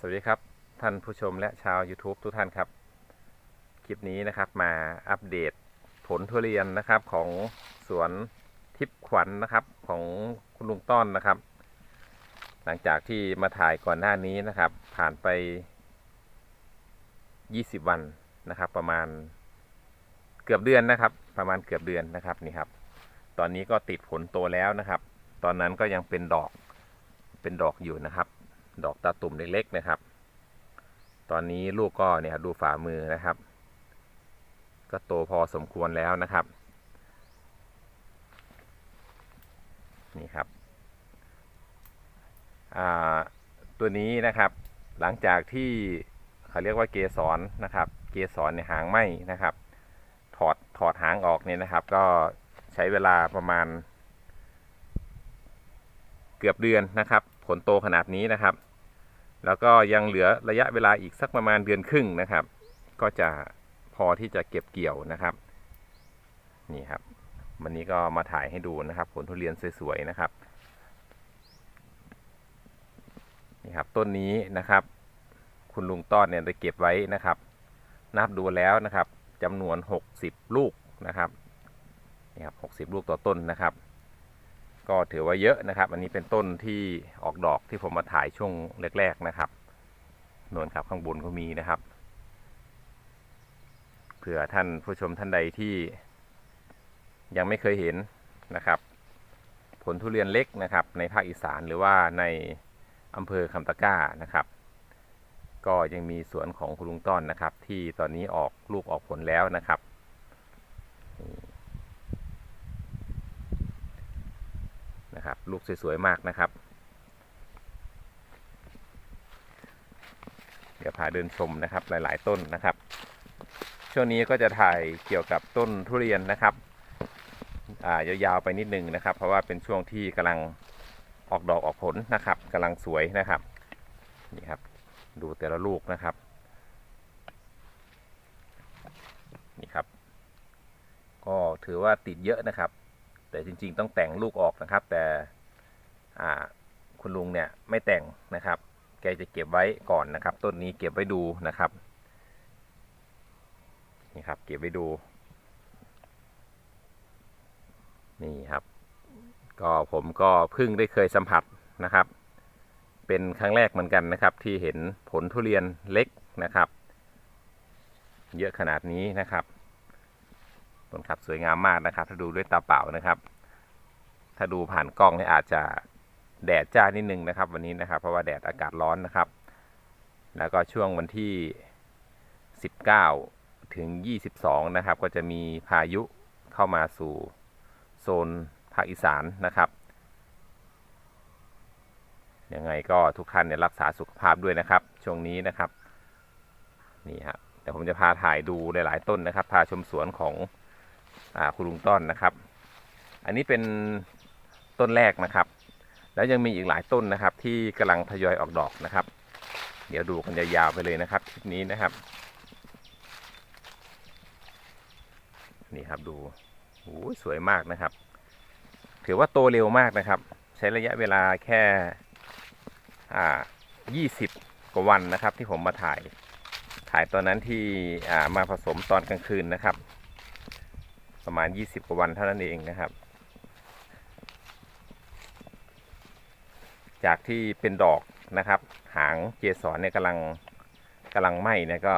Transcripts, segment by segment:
สวัสดีครับ ท่านผู้ชมและชาว YouTube ทุกท่านครับ คลิปนี้นะครับมาอัปเดตผลทุเรียนนะครับของสวนทิพย์ขวัญนะครับของคุณลุงต้อนนะครับ หลังจากที่มาถ่ายก่อนหน้านี้นะครับ ผ่านไป 20 วันนะครับ ประมาณเกือบเดือนนะครับ ประมาณเกือบเดือนนะครับนี่ครับ ตอนนี้ก็ติดผลโตแล้วนะครับ ตอนนั้นก็ยังเป็นดอกเป็นดอกอยู่นะครับ ดอกตาตุ่มเล็กๆนะครับ ตอนนี้ลูกก็เนี่ยดูฝ่ามือนะครับ ก็โตพอสมควรแล้วนะครับ นี่ครับตัวนี้นะครับหลังจากที่เขาเรียกว่าเกสรนะครับ เกสรในยหางไหมนะครับ ถอดถอดหางออกเนี่ยนะครับ ก็ใช้เวลาประมาณ เกือบเดือนนะครับ ผลโตขนาดนี้นะครับ แล้วก็ยังเหลือระยะเวลาอีกสักประมาณเดือนครึ่งนะครับ ก็จะพอที่จะเก็บเกี่ยวนะครับ นี่ครับ วันนี้ก็มาถ่ายให้ดูนะครับ ผลทุเรียนสวยๆนะครับนี่ครับต้นนี้นะครับ คุณลุงต้อนเนี่ยได้เก็บไว้นะครับ นับดูแล้วนะครับจำนวน 60 ลูกนะครับนี่ครับ60 ลูกต่อต้นนะครับ ก็ถือว่าเยอะนะครับ อันนี้เป็นต้นที่ออกดอกที่ผมมาถ่ายช่วงแรก ๆนะครับนวนครับข้างบนก็มีนะครับเผื่อท่านผู้ชมท่านใดที่ยังไม่เคยเห็นนะครับ ผลทุเรียนเล็กนะครับ ในภาคอีสานหรือว่าในอำเภอคำตะก้านะครับ ก็ยังมีสวนของคุณลุงต้อนนะครับ ที่ตอนนี้ออกลูกออกผลแล้วนะครับ นะครับ ลูกสวยๆมากนะครับ เดี๋ยวพาเดินชมนะครับหลาย ๆ ต้นนะครับ ช่วงนี้ก็จะถ่ายเกี่ยวกับต้นทุเรียนนะครับอ่ายาวๆไปนิดนึงนะครับ เพราะว่าเป็นช่วงที่กำลังออกดอกออกผลนะครับกำลังสวยนะครับนี่ครับ ดูแต่ละลูกนะครับนี่ครับ ก็ถือว่าติดเยอะนะครับ แต่จริง ๆ ต้องแต่งลูกออกนะครับ แต่คุณลุงเนี่ยไม่แต่งนะครับ แกจะเก็บไว้ก่อนนะครับ ต้นนี้เก็บไว้ดูนะครับนี่ครับ เก็บไว้ดู นี่ครับ ก็ผมก็เพิ่งได้เคยสัมผัสนะครับ เป็นครั้งแรกเหมือนกันนะครับ ที่เห็นผลทุเรียนเล็กนะครับ เยอะขนาดนี้นะครับ ต้นขับสวยงามมากนะครับ ถ้าดูด้วยตาเปล่านะครับ ถ้าดูผ่านกล้องเนี่ยอาจจะแดดจ้านิดนึงนะครับ วันนี้นะครับ เพราะว่าแดดอากาศร้อนนะครับ แล้วก็ช่วงวันที่ 19 ถึง 22 นะครับ ก็จะมีพายุเข้ามาสู่โซนภาคอีสานนะครับยังไงก็ทุกท่านเนี่ยรักษาสุขภาพด้วยนะครับ ช่วงนี้นะครับ นี่ฮะเดี๋ยวผมจะพาถ่ายดูหลาย ๆ ต้นนะครับ พาชมสวนของ คุณลุงต้อนนะครับ อันนี้เป็นต้นแรกนะครับ แล้วยังมีอีกหลายต้นนะครับ ที่กำลังทยอยออกดอกนะครับ เดี๋ยวดูกันยาวๆไปเลยนะครับคลิปนี้นะครับ นี่ครับดูโอ้สวยมากนะครับ ถือว่าโตเร็วมากนะครับ ใช้ระยะเวลาแค่อ่า20 กว่าวันนะครับที่ผมมาถ่าย ถ่ายตอนนั้นที่อ่ามาผสมตอนกลางคืนนะครับ ประมาณ 20กว่าวันเท่านั้นเองนะครับ จากที่เป็นดอกนะครับ หางเกสรเนี่ยกำลังกำลังไหม้เนี่ยก็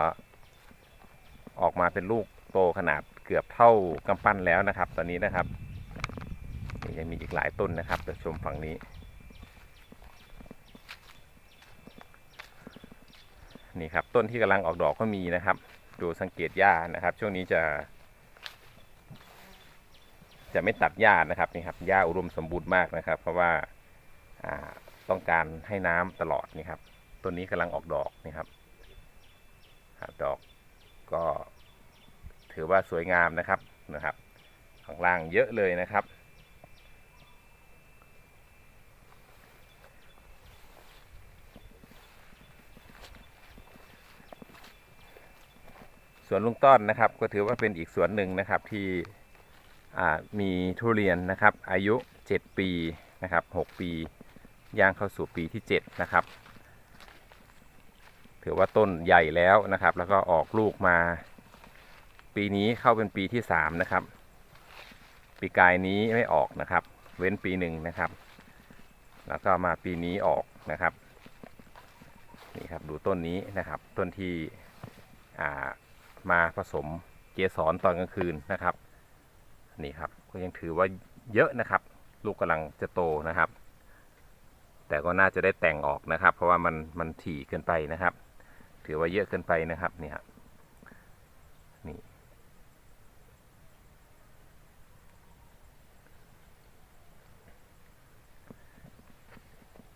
ออกมาเป็นลูกโตขนาดเกือบเท่ากำปั้นแล้วนะครับ ตอนนี้นะครับยังมีอีกหลายต้นนะครับเดี๋ยวชมฝั่งนี้ นี่ครับต้นที่กำลังออกดอกก็มีนะครับ ดูสังเกตหญ้านะครับ ช่วงนี้จะ จะไม่ตัดหญ้านะครับนี่ครับหญ้าอุดมสมบูรณ์มากนะครับ เพราะว่าต้องการให้น้ำตลอดนี่ครับต้นนี้กำลังออกดอกนี่ครับดอกก็ถือว่าสวยงามนะครับนะครับ ข้างล่างเยอะเลยนะครับ สวนลุงต้อนนะครับ ก็ถือว่าเป็นอีกสวนหนึ่งนะครับที่ มีทุเรียนนะครับ อายุ 7 ปีนะครับ 6 ปีย่างเข้าสู่ปีที่ 7 นะครับ ถือว่าต้นใหญ่แล้วนะครับ แล้วก็ออกลูกมา ปีนี้เข้าเป็นปีที่สามนะครับ ปีกายนี้ไม่ออกนะครับ เว้นปีหนึ่งนะครับ แล้วก็มาปีนี้ออกนะครับนี่ครับดูต้นนี้นะครับ ต้นที่อ่ามาผสมเกสรตอนกลางคืนนะครับ นี่ครับ ก็ยังถือว่าเยอะนะครับ ลูกกำลังจะโตนะครับ แต่ก็น่าจะได้แต่งออกนะครับ เพราะว่ามันมันถี่เกินไปนะครับ ถือว่าเยอะเกินไปนะครับนี่ครับนี่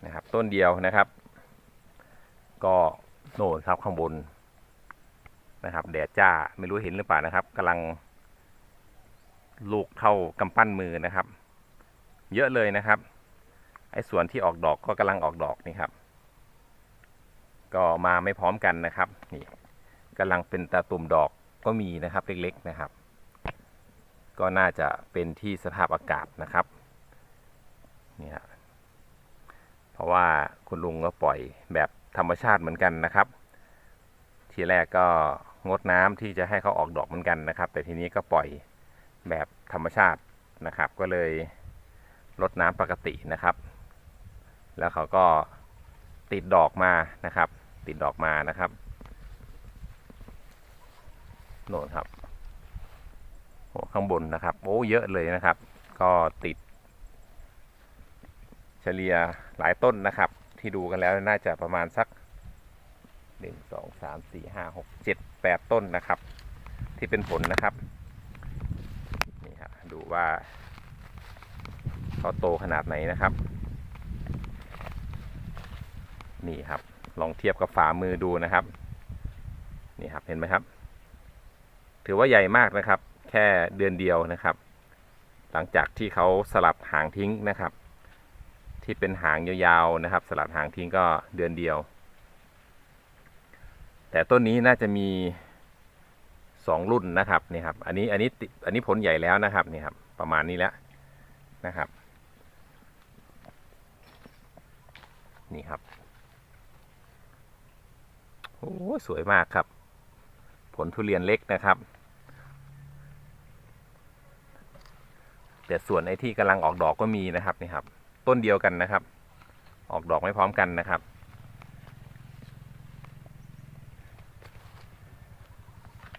นะครับ ต้นเดียวนะครับ ก็โน่นครับข้างบนนะครับ แดดจ้าไม่รู้เห็นหรือเปล่านะครับกำลัง ลูกเท่ากำปั้นมือนะครับ เยอะเลยนะครับ ไอ้ส่วนที่ออกดอกก็กำลังออกดอกนี่ครับ ก็มาไม่พร้อมกันนะครับ นี่กำลังเป็นตาตุ่มดอกก็มีนะครับเล็กๆนะครับ ก็น่าจะเป็นที่สภาพอากาศนะครับนี่ฮะเพราะว่าคุณลุงก็ปล่อยแบบธรรมชาติเหมือนกันนะครับ ทีแรกก็งดน้ำที่จะให้เขาออกดอกเหมือนกันนะครับ แต่ทีนี้ก็ปล่อย แบบธรรมชาตินะครับ ก็เลยลดน้ำปกตินะครับ แล้วเขาก็ติดดอกมานะครับ ติดดอกมานะครับโน่นครับโอ้ข้างบนนะครับ โอ้เยอะเลยนะครับ ก็ติด เฉลี่ยหลายต้นนะครับ ที่ดูกันแล้วน่าจะประมาณสักหนึ่งสองสามสี่ห้าหกเจ็ดแปดต้นนะครับ ที่เป็นผลนะครับนี่ครับ ดูว่าเขาโตขนาดไหนนะครับ นี่ครับ ลองเทียบกับฝ่ามือดูนะครับ นี่ครับเห็นไหมครับ ถือว่าใหญ่มากนะครับ แค่เดือนเดียวนะครับ หลังจากที่เขาสลัดหางทิ้งนะครับ ที่เป็นหางยาวๆนะครับ สลัดหางทิ้งก็เดือนเดียว แต่ต้นนี้น่าจะมี สองรุ่นนะครับนี่ครับ อันนี้อันนี้อันนี้ผลใหญ่แล้วนะครับนี่ครับ ประมาณนี้แล้วนะครับ นี่ครับโอ้สวยมากครับ ผลทุเรียนเล็กนะครับ แต่ส่วนไอ้ที่กำลังออกดอกก็มีนะครับนี่ครับ ต้นเดียวกันนะครับ ออกดอกไม่พร้อมกันนะครับ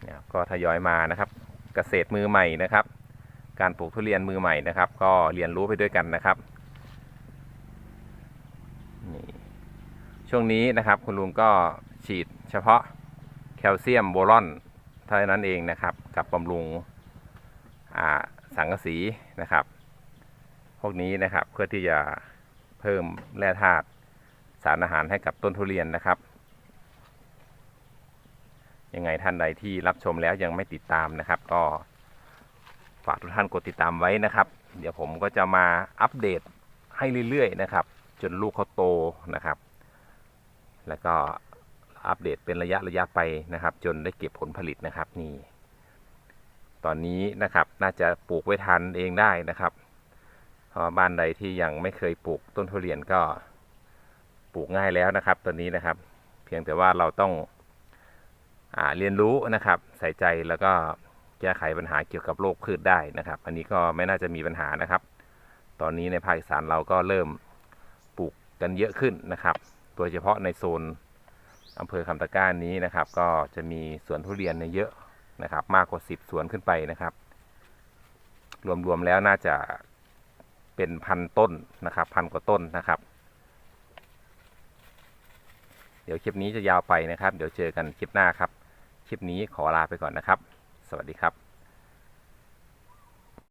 เนี่ย ก็ทยอยมานะครับ เกษตรมือใหม่นะครับ การปลูกทุเรียนมือใหม่นะครับ ก็เรียนรู้ไปด้วยกันนะครับนี่ช่วงนี้นะครับ คุณลุงก็ฉีดเฉพาะแคลเซียมโบรอนเท่านั้นเองนะครับ กับบำรุงอ่าสังกะสีนะครับ พวกนี้นะครับเพื่อที่จะเพิ่มแร่ธาตุสารอาหารให้กับต้นทุเรียนนะครับ ยังไงท่านใดที่รับชมแล้วยังไม่ติดตามนะครับ ก็ฝากทุกท่านกดติดตามไว้นะครับ เดี๋ยวผมก็จะมาอัปเดตให้เรื่อยๆนะครับ จนลูกเขาโตนะครับ แล้วก็อัปเดตเป็นระยะระยะไปนะครับ จนได้เก็บผลผลิตนะครับนี่ ตอนนี้นะครับน่าจะปลูกไว้ทันเองได้นะครับเพราะบ้านใดที่ยังไม่เคยปลูกต้นทุเรียนก็ปลูกง่ายแล้วนะครับ ตอนนี้นะครับ เพียงแต่ว่าเราต้อง เรียนรู้นะครับ ใส่ใจแล้วก็แก้ไขปัญหาเกี่ยวกับโรคพืชได้นะครับ อันนี้ก็ไม่น่าจะมีปัญหานะครับ ตอนนี้ในภาคอีสานเราก็เริ่มปลูกกันเยอะขึ้นนะครับโดยเฉพาะในโซนอำเภอคำตะกร้านี้นะครับ ก็จะมีสวนทุเรียนเนี่ยเยอะนะครับ มากกว่า 10 สวนขึ้นไปนะครับ รวมๆแล้วน่าจะเป็นพันต้นนะครับพันกว่าต้นนะครับ เดี๋ยวคลิปนี้จะยาวไปนะครับ เดี๋ยวเจอกันคลิปหน้าครับ คลิปนี้ขอลาไปก่อนนะครับ สวัสดีครับ